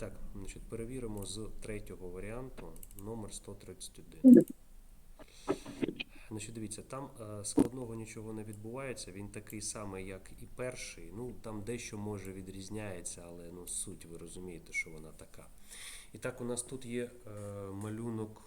так, значить, перевіримо з третього варіанту номер 131. Значить, дивіться, там е, складного нічого не відбувається. Він такий самий, як і перший. Ну, там дещо може відрізняється, але ну, суть ви розумієте, що вона така. І так, у нас тут є е, малюнок.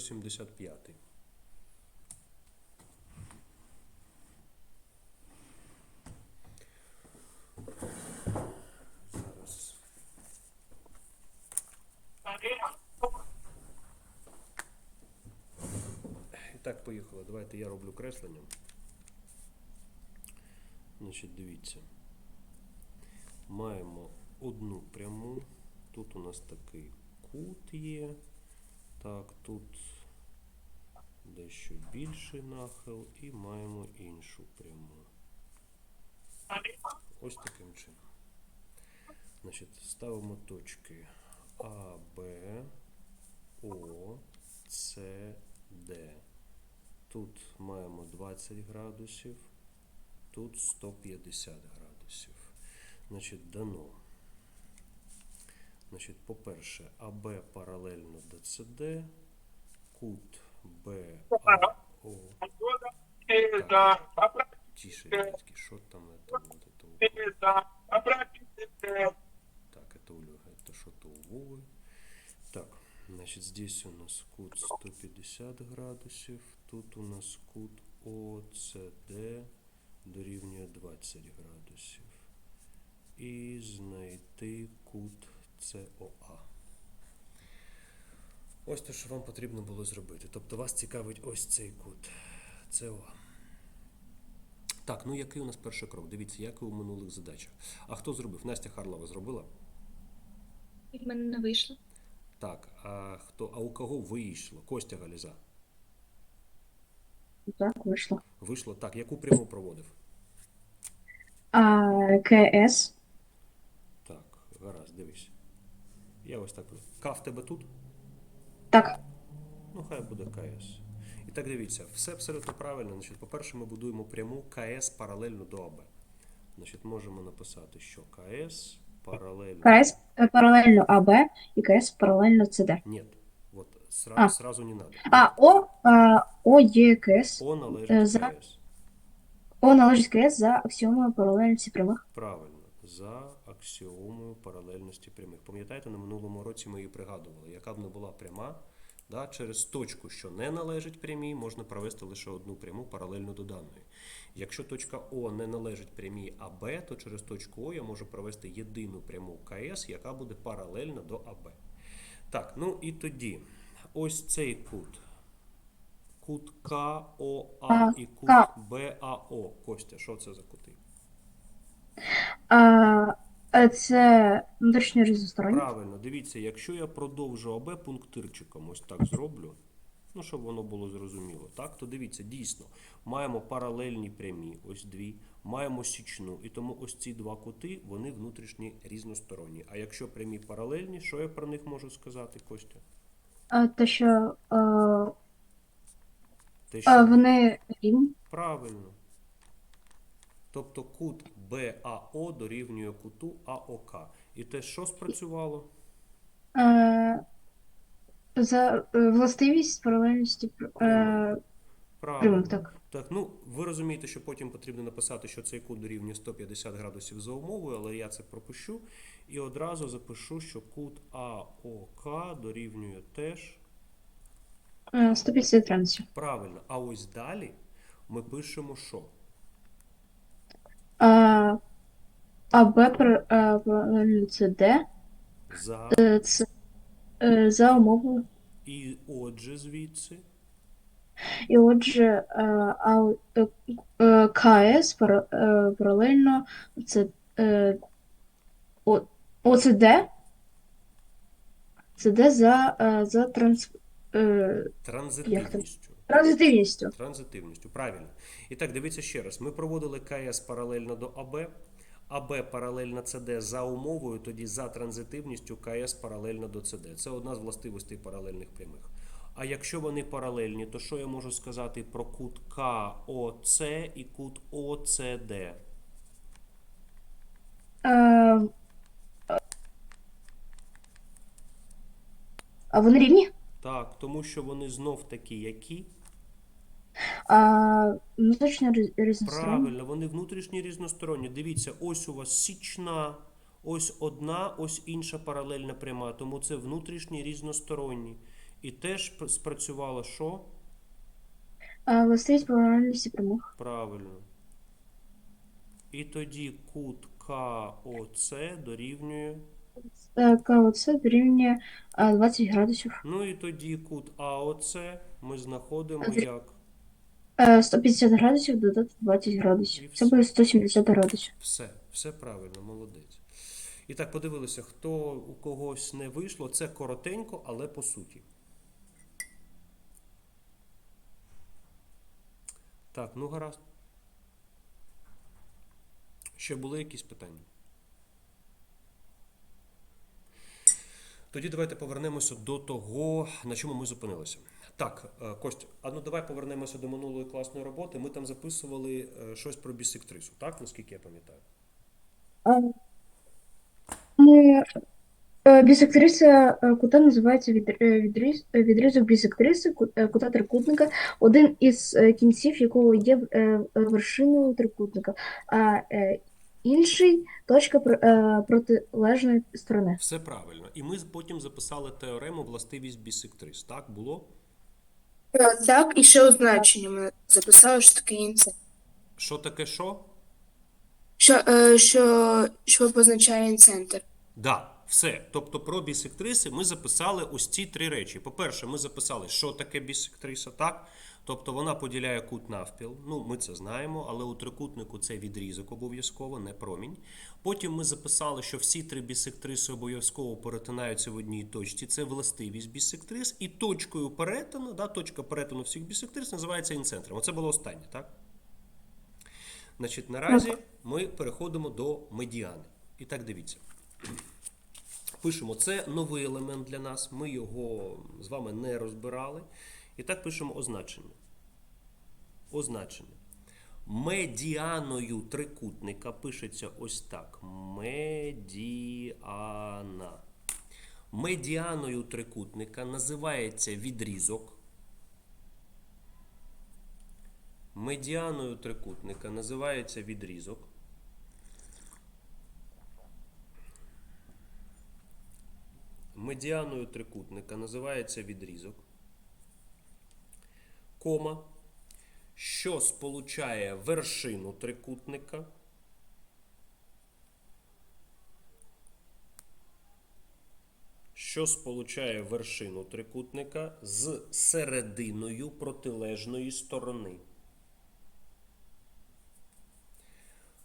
Сто сімдесят п'ятий. Зараз. І так, поїхали. Давайте я роблю креслення. Значить, дивіться. Маємо одну пряму. Тут у нас такий кут є. Так, тут дещо більший нахил і маємо іншу пряму. Ось таким чином. Значить, ставимо точки А, Б, О, С, Д. Тут маємо 20 градусів, тут 150 градусів. Значить, дано. Значить, по-перше, АБ паралельно до СД, кут БАО. Тише, дітки, що там это вот это у- Так, это у Лёги, это что-то у Вовы. Так, значит, здесь у нас кут 150 градусів, тут у нас кут ОЦД дорівнює 20 градусів. І знайти кут СОА. Ось те, що вам потрібно було зробити. Тобто вас цікавить ось цей кут СОА. Так, ну який у нас перший крок? Дивіться, як і у минулих задачах. А хто зробив? Настя Харлова зробила? В мене не вийшло. Так, а хто, а у кого вийшло? Костя Галіза. Так, вийшло. Вийшло так. Яку пряму проводив? А, КС. Так, гаразд, дивись. Я ось так. К в тебе тут? Так. Ну, хай буде КС. І так дивіться, все абсолютно правильно. Значить, по-перше, ми будуємо пряму КС паралельно до АБ. Значить, можемо написати, що КС паралельно. КС е, паралельно АБ і КС паралельно ЦД. Нет. Вот сра- А. сразу не надо. А, О, а, О є КС. О належить Е, за- КС. О належить КС за аксіомою паралельності прямих. Правильно, за аксіомою паралельності прямих. Пам'ятаєте, на минулому році ми її пригадували. Яка б не була пряма, да, через точку, що не належить прямій, можна провести лише одну пряму паралельно до даної. Якщо точка О не належить прямій АБ, то через точку О я можу провести єдину пряму КС, яка буде паралельна до АБ. Так, ну і тоді ось цей кут. Кут КОА і кут БАО. Костя, що це за кути? А, це внутрішньо різносторонні. Правильно, дивіться, якщо я продовжу АБ пунктирчиком, ось так зроблю, ну, щоб воно було зрозуміло, так, то дивіться, дійсно, маємо паралельні прямі, ось дві, маємо січну, і тому ось ці два кути, вони внутрішні різносторонні. А якщо прямі паралельні, що я про них можу сказати, Костя? А, те, що а, Те, а, вони рівні. Правильно. Тобто кут БАО дорівнює куту АОК. І те, що спрацювало? Е, за е, властивість паралельності е, прямих, так. Так, ну ви розумієте, що потім потрібно написати, що цей кут дорівнює 150 градусів за умовою, але я це пропущу. І одразу запишу, що кут АОК дорівнює теж Е, 150 градусів. правильно. А ось далі ми пишемо що? А, АБ пар- е, паралельно ЦД. За Е, Це е, за умовою. і отже звідси. І отже, е, а, е, КС пара- паралельно це О- ОЦД. ЦД за, е, за транс, Транзитивністю. Транзитивністю. Транзитивністю, правильно. І так, дивіться ще раз. Ми проводили КС паралельно до АБ, АБ паралельно ЦД за умовою, тоді за транзитивністю КС паралельно до ЦД. Це одна з властивостей паралельних прямих. А якщо вони паралельні, то що я можу сказати про кут КОЦ і кут ОЦД? Е, а вони рівні? Так, тому що вони знов такі, які А, внутрішньо різносторонні? Правильно, вони внутрішні різносторонні. Дивіться, ось у вас січна, ось одна, ось інша паралельна пряма, тому це внутрішні різносторонні. І теж спрацювало що? А, властивість паралельності прямих. Правильно. І тоді кут КОЦ дорівнює. Е, КОЦ дорівнює 20 градусів. Ну і тоді кут АОЦ ми знаходимо як 150 градусів додати 20 градусів. Це все. буде 170 градусів. Все, все правильно, молодець. І так, подивилися, хто у когось не вийшло. Це коротенько, але по суті. Так, ну гаразд. Ще були якісь питання? Тоді давайте повернемося до того, на чому ми зупинилися. Так, е, Костя, а ну давай повернемося до минулої класної роботи. Ми там записували е, щось про бісектрису, так, наскільки я пам'ятаю? Е, Ми бісектриса кута називається від- відріз, відрізок бісектриси кута трикутника, один із кінців якого є вершиною трикутника, а інший точка протилежної сторони. Все правильно. І ми потім записали теорему властивість бісектрис. Так було? Е, Так, і ще означення ми записали, що таке інце. Що таке що? Що, е, що, що позначає інцентр. Да, все. Тобто про бісектриси ми записали ось ці три речі. По-перше, ми записали, що таке бісектриса, так? Тобто вона поділяє кут навпіл. Ну, ми це знаємо, але у трикутнику це відрізок обов'язково, не промінь. Потім ми записали, що всі три бісектриси обов'язково перетинаються в одній точці. Це властивість бісектрис. І точкою перетину, да, точка перетину всіх бісектрис називається інцентром. Оце було останнє, так? Значить, наразі ми переходимо до медіани. І так дивіться. Пишемо, це новий елемент для нас. Ми його з вами не розбирали. І так пишемо означення. Означення. Медіаною трикутника пишеться ось так. Медіана. Медіаною трикутника називається відрізок. Медіаною трикутника називається відрізок. Медіаною трикутника називається відрізок. Кома, що сполучає вершину трикутника. Що сполучає вершину трикутника з серединою протилежної сторони.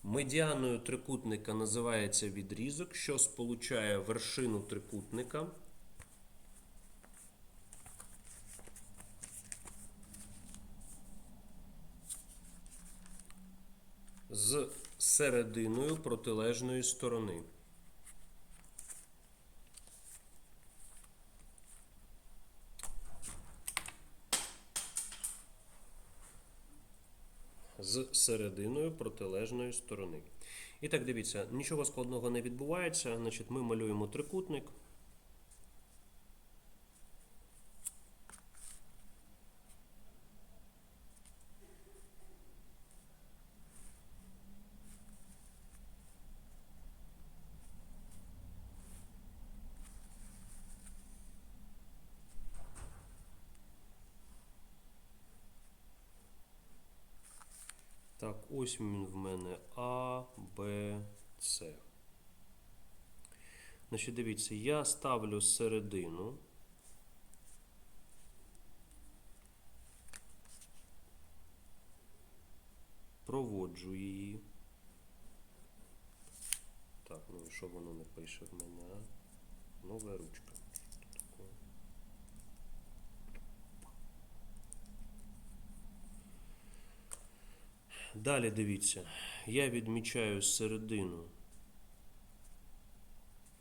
Медіаною трикутника називається відрізок, що сполучає вершину трикутника з серединою протилежної сторони. з серединою протилежної сторони. І так, дивіться, нічого складного не відбувається. Значить, ми малюємо трикутник. Так, ось він в мене А, Б, С. Значить, дивіться, я ставлю середину. Проводжу її. Так, ну і що воно не пише в мене? Нова ручка. Далі дивіться, я відмічаю середину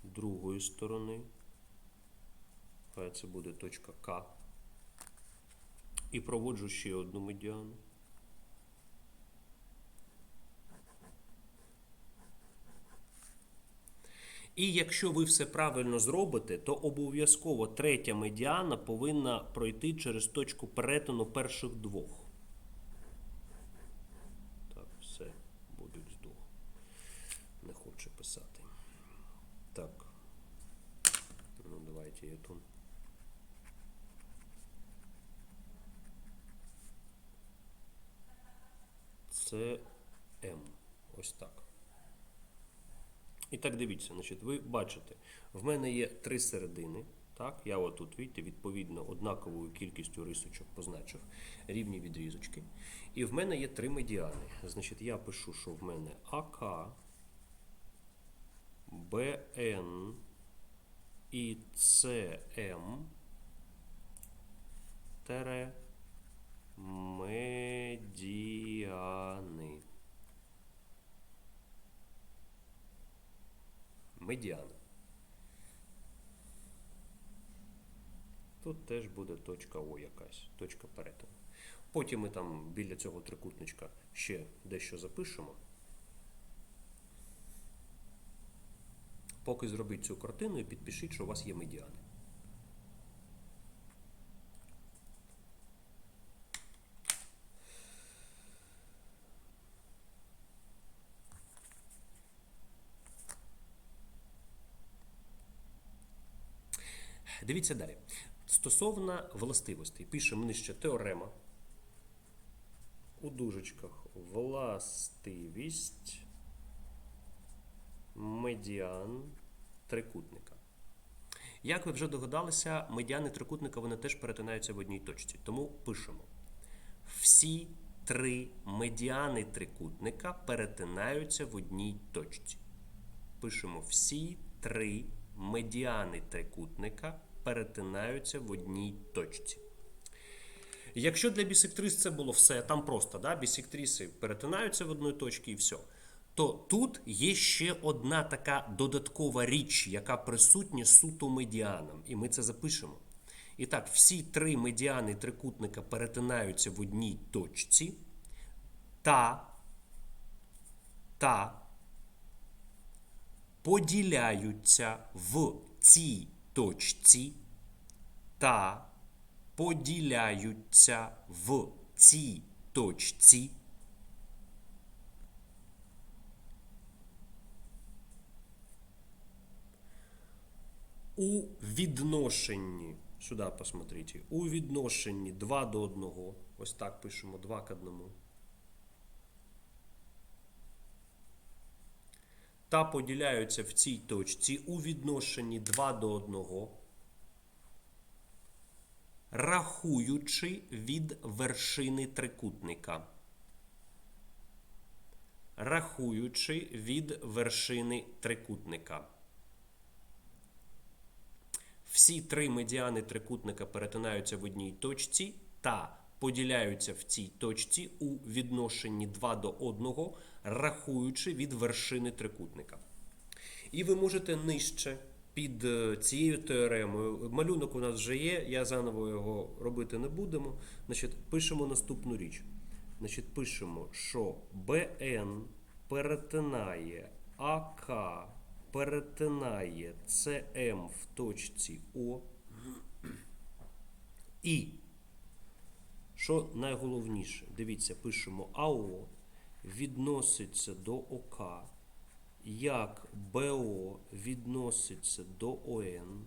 другої сторони. Хай це буде точка К. І проводжу ще одну медіану. І якщо ви все правильно зробите, то обов'язково третя медіана повинна пройти через точку перетину перших двох. Так, все, будуть здох. Не хоче писати. Так. Ну, давайте я тут. Це М. Ось так. І так дивіться, значить, ви бачите, в мене є три середини. Так, я отут, бачите, відповідно однаковою кількістю рисочок позначив рівні відрізочки. І в мене є три медіани. Значить, я пишу, що в мене АК, БН і ЦМ тере медіани. Медіана. Тут теж буде точка О якась, точка перетину. Потім ми там біля цього трикутничка ще дещо запишемо. Поки зробіть цю картину і підпишіть, що у вас є медіани. Дивіться далі. Стосовно властивостей, пишемо нижче теорема. У дужечках властивість медіан трикутника. Як ви вже догадалися, медіани трикутника вони теж перетинаються в одній точці. Тому пишемо. Всі три медіани трикутника перетинаються в одній точці. Пишемо всі три медіани трикутника перетинаються в одній точці. Якщо для бісектрис це було все, там просто да, бісектриси перетинаються в одній точці і все, то тут є ще одна така додаткова річ, яка присутня суто медіанам, і ми це запишемо. І так, всі три медіани трикутника перетинаються в одній точці, та, та поділяються в цій точці та поділяються в цій точці. У відношенні, сюди посмотрите, у відношенні 2 до 1, ось так пишемо 2 к 1. Та поділяються в цій точці у відношенні 2 до 1, рахуючи від вершини трикутника. Рахуючи від вершини трикутника. Всі три медіани трикутника перетинаються в одній точці та поділяються в цій точці у відношенні 2 до 1, рахуючи від вершини трикутника. І ви можете нижче під е, цією теоремою. Малюнок у нас вже є, я заново його робити не будемо. Значить, пишемо наступну річ. Значить, пишемо, що БН перетинає АК, перетинає СМ в точці О. І що найголовніше, дивіться, пишемо АО відноситься до ОК, як БО відноситься до ОН,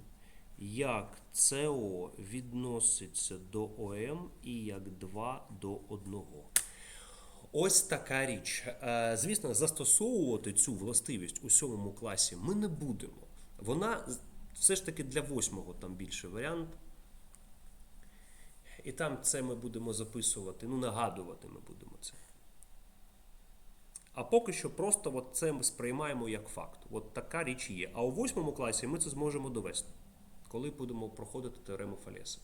як СО відноситься до ОМ і як 2 до 1. Ось така річ. Е, Звісно, застосовувати цю властивість у сьомому класі ми не будемо. Вона все ж таки для восьмого там більше варіант. І там це ми будемо записувати, ну, нагадувати ми будемо це. А поки що просто от це ми сприймаємо як факт. От така річ є. А у восьмому класі ми це зможемо довести, коли будемо проходити теорему Фалеса.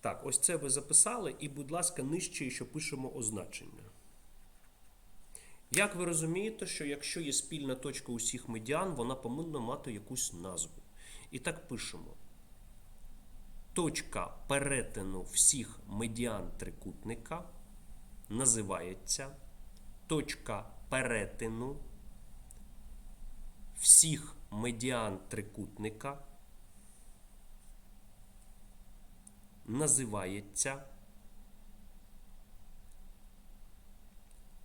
Так, ось це ви записали, і, будь ласка, нижче ще пишемо означення. Як ви розумієте, що якщо є спільна точка усіх медіан, вона повинна мати якусь назву. І так пишемо. Точка перетину всіх медіан трикутника називається точка перетину всіх медіан трикутника називається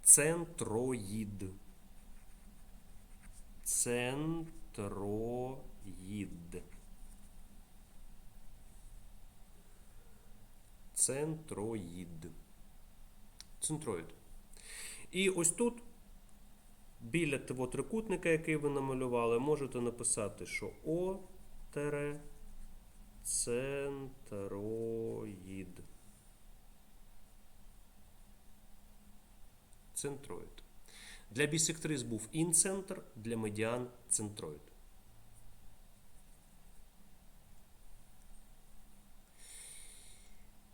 центроїд. Центроїд. Центроїд. Центроїд. І ось тут, біля того трикутника, який ви намалювали, можете написати, що О тере центроїд. Центроїд. Для бісектрис був інцентр, для медіан центроїд.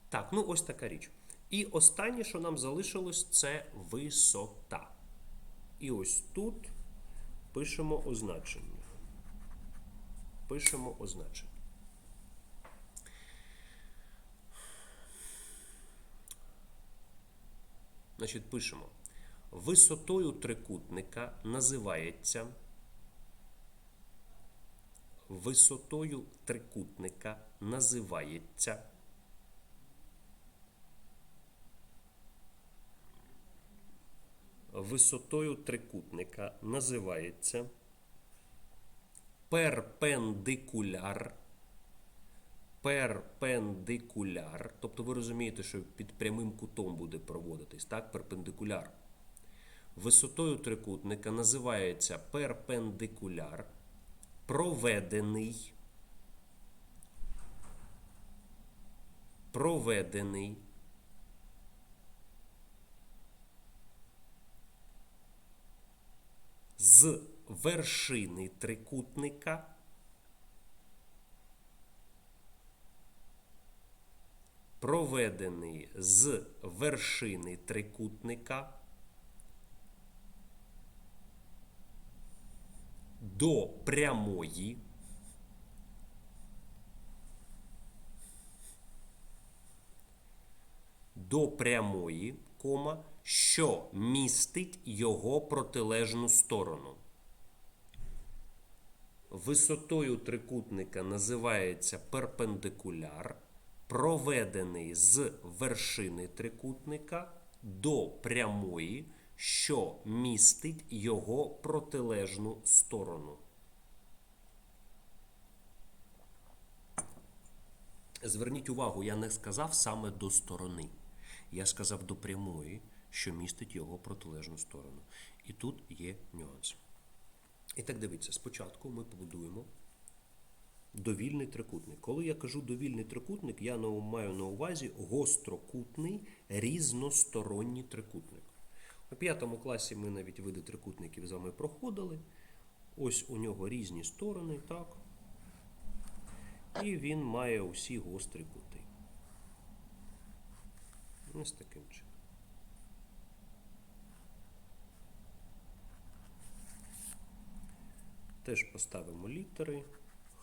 Так, ну ось така річ. І останнє, що нам залишилось, це висота. І ось тут пишемо означення. Пишемо означення. Значить, пишемо. Висотою трикутника називається висотою трикутника називається висотою трикутника називається перпендикуляр. Перпендикуляр. Тобто ви розумієте, що під прямим кутом буде проводитись, так? Перпендикуляр. Висотою трикутника називається перпендикуляр, проведений. Проведений з вершини трикутника. Проведений з вершини трикутника. До прямої. До прямої, кома, що містить його протилежну сторону. Висотою трикутника називається перпендикуляр, проведений з вершини трикутника до прямої, що містить його протилежну сторону. Зверніть увагу, я не сказав саме до сторони. Я сказав до прямої, що містить його протилежну сторону. І тут є нюанс. І так дивіться, спочатку ми побудуємо довільний трикутник. Коли я кажу довільний трикутник, я маю на увазі гострокутний різносторонній трикутник. У п'ятому класі ми навіть види трикутників з вами проходили. Ось у нього різні сторони, так. І він має усі гострі кути. Ось таким чином. Теж поставимо літери.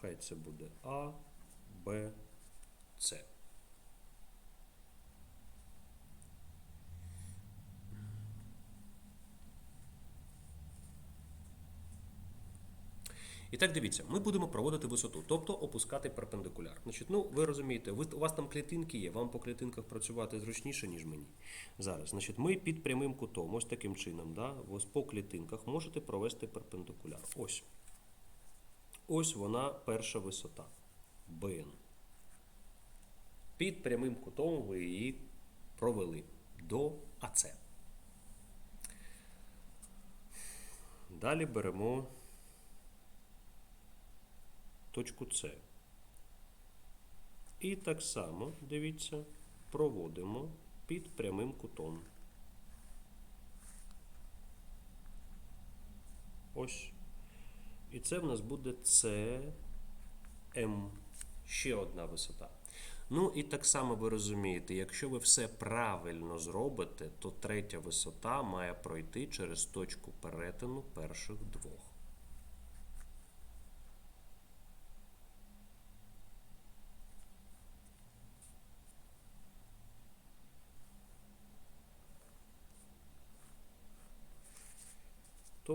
Хай це буде А, Б, С. І так дивіться, ми будемо проводити висоту, тобто опускати перпендикуляр. Значить, ну ви розумієте, ви, у вас там клітинки є, вам по клітинках працювати зручніше, ніж мені. Зараз, значить, ми під прямим кутом, ось таким чином, да, ось по клітинках можете провести перпендикуляр. Ось. Ось вона перша висота. БН. Під прямим кутом ви її провели до АЦ. Далі беремо точку С. І так само, дивіться, проводимо під прямим кутом. Ось. І це в нас буде CM. Ще одна висота. Ну і так само ви розумієте, якщо ви все правильно зробите, то третя висота має пройти через точку перетину перших двох.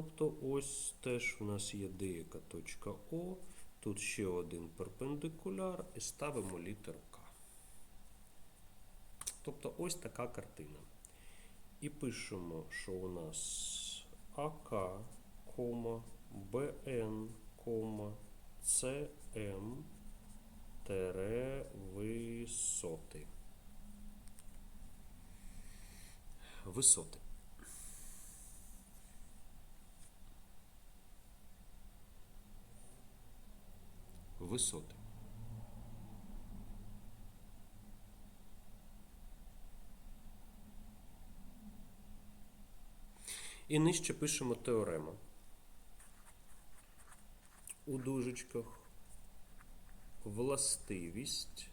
Тобто ось теж у нас є деяка точка О, тут ще один перпендикуляр і ставимо літеру К. Тобто ось така картина. І пишемо, що у нас АК, БН, тере висоти. Висоти. Висоти. І нижче пишемо теорему. У дужечках властивість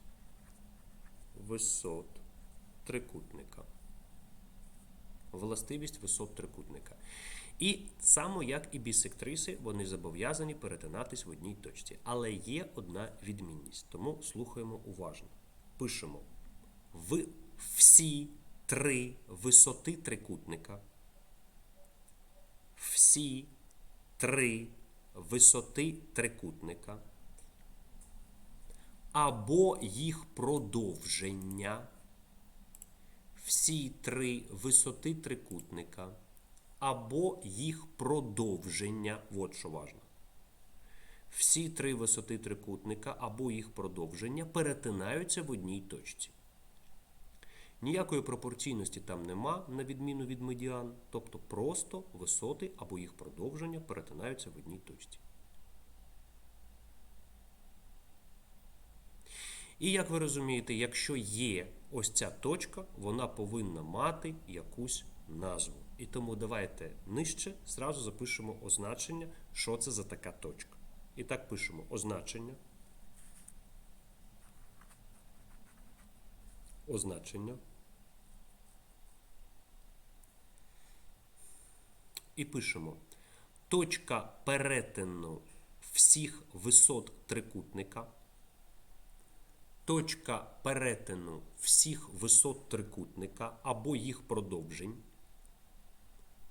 висот трикутника. Властивість висот трикутника. І само як і бісектриси, вони зобов'язані перетинатись в одній точці. Але є одна відмінність, тому слухаємо уважно. Пишемо в всі три висоти трикутника. Всі три висоти трикутника або їх продовження. Всі три висоти трикутника або їх продовження. От що важно. Всі три висоти трикутника або їх продовження перетинаються в одній точці. Ніякої пропорційності там нема, на відміну від медіан, тобто просто висоти або їх продовження перетинаються в одній точці. І як ви розумієте, якщо є ось ця точка, вона повинна мати якусь назву. І тому давайте нижче зразу запишемо означення, що це за така точка. І так пишемо означення. Означення. І пишемо точка перетину всіх висот трикутника. Точка перетину всіх висот трикутника або їх продовжень.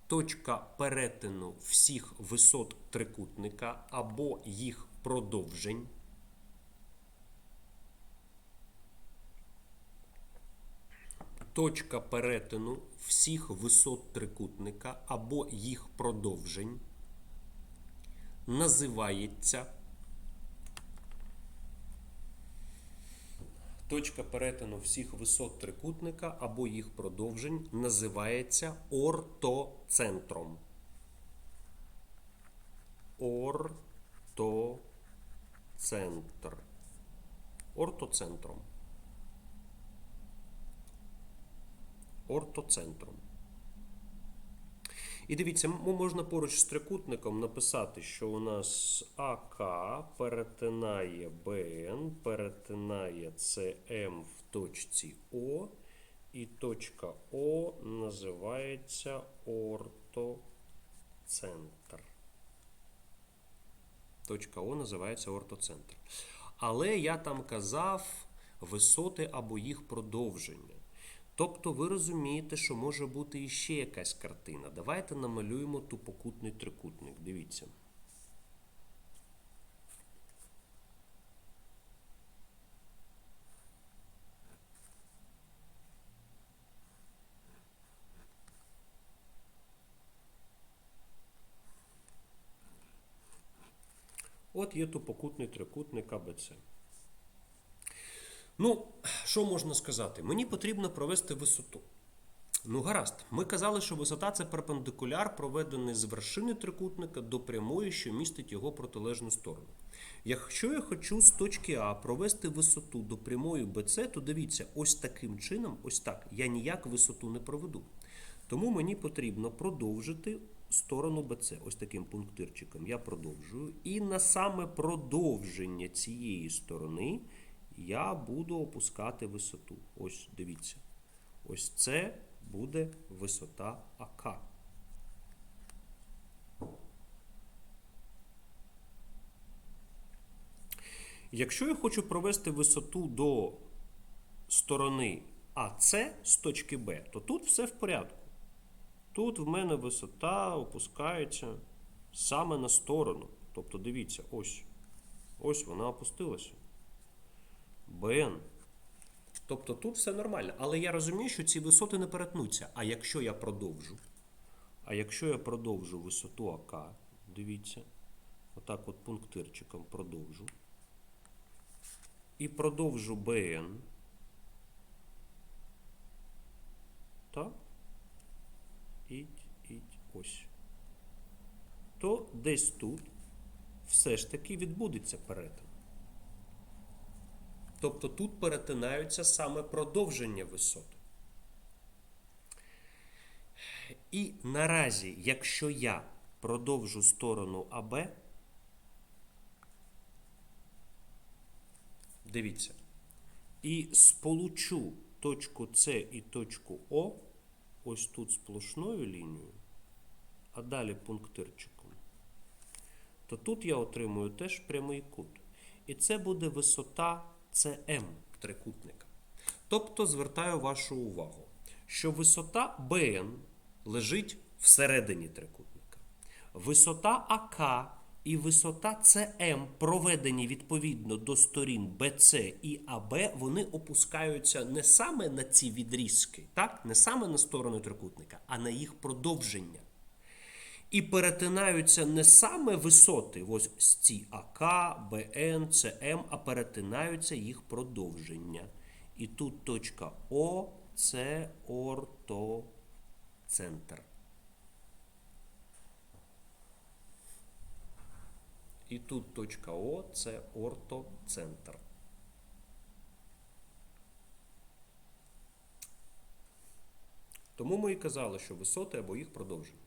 Точка перетину всіх висот трикутника або їх продовжень. Точка перетину всіх висот трикутника або їх продовжень називається Точка перетину всіх висот трикутника або їх продовжень називається ортоцентром. Ортоцентр. Ортоцентром. Ортоцентром. І дивіться, можна поруч з трикутником написати, що у нас АК перетинає БН, перетинає СМ в точці О, і точка О називається ортоцентр. Точка О називається ортоцентр. Але я там казав висоти або їх продовження. Тобто ви розумієте, що може бути іще якась картина. Давайте намалюємо тупокутний трикутник. Дивіться. От є тупокутний трикутник АБЦ. Ну, що можна сказати? Мені потрібно провести висоту. Ну, гаразд. Ми казали, що висота це перпендикуляр, проведений з вершини трикутника до прямої, що містить його протилежну сторону. Якщо я хочу з точки А провести висоту до прямої BC, то дивіться, ось таким чином, ось так, я ніяк висоту не проведу. Тому мені потрібно продовжити сторону BC. Ось таким пунктирчиком я продовжую. І на саме продовження цієї сторони я буду опускати висоту. Ось дивіться. Ось це буде висота АК. Якщо я хочу провести висоту до сторони АС з точки Б, то тут все в порядку. Тут в мене висота опускається саме на сторону. Тобто, дивіться, ось. Ось вона опустилася. БН. Тобто тут все нормально. Але я розумію, що ці висоти не перетнуться. А якщо я продовжу, а якщо я продовжу висоту АК, дивіться, отак от пунктирчиком продовжу. І продовжу БН. Так. Ідь, ідь, ось. То десь тут все ж таки відбудеться перетин. Тобто тут перетинаються саме продовження висот. І наразі, якщо я продовжу сторону АБ, дивіться, і сполучу точку С і точку О, ось тут сплошною лінією, а далі пунктирчиком, то тут я отримую теж прямий кут. І це буде висота СМ трикутника. Тобто звертаю вашу увагу, що висота БН лежить всередині трикутника. Висота АК і висота СМ, проведені відповідно до сторін БЦ і АБ, вони опускаються не саме на ці відрізки, так? не саме на сторону трикутника, а на їх продовження. І перетинаються не саме висоти, ось ці АК, БН, ЦМ, а перетинаються їх продовження. І тут точка О це ортоцентр. І тут точка О це ортоцентр. Тому ми і казали, що висоти або їх продовження.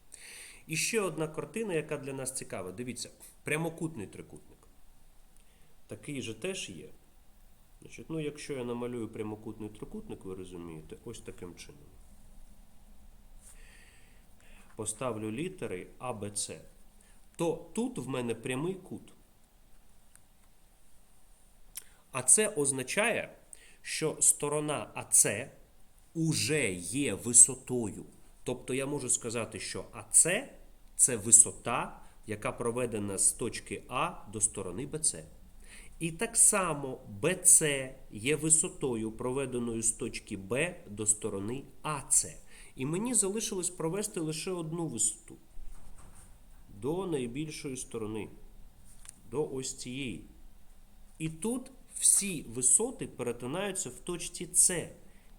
І ще одна картина, яка для нас цікава. Дивіться, прямокутний трикутник. Такий же теж є. Значить, ну, якщо я намалюю прямокутний трикутник, ви розумієте, ось таким чином. Поставлю літери А, Б, С. То тут в мене прямий кут. А це означає, що сторона АС уже є висотою. Тобто я можу сказати, що АС це висота, яка проведена з точки А до сторони БЦ. І так само БЦ є висотою, проведеною з точки Б до сторони АС. І мені залишилось провести лише одну висоту до найбільшої сторони, до ось цієї. І тут всі висоти перетинаються в точці С.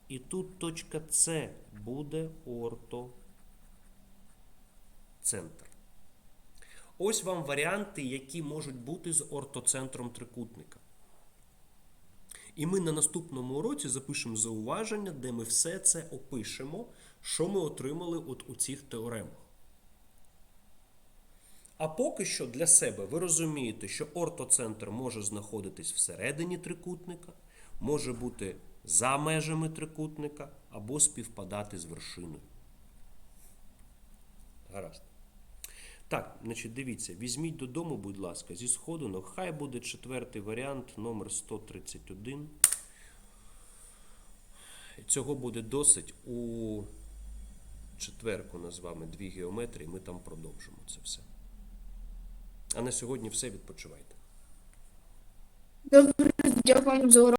І тут точка С буде ортоцентр. Ось вам варіанти, які можуть бути з ортоцентром трикутника. І ми на наступному уроці запишемо зауваження, де ми все це опишемо, що ми отримали от у цих теоремах. А поки що для себе ви розумієте, що ортоцентр може знаходитись всередині трикутника, може бути за межами трикутника або співпадати з вершиною. Гаразд. Так, значить, дивіться, візьміть додому, будь ласка, зі сходинок. Хай буде четвертий варіант, номер 131. Цього буде досить у четверку нас з вами дві геометрії, ми там продовжимо це все. А на сьогодні все відпочивайте. Добре, дякую за урок.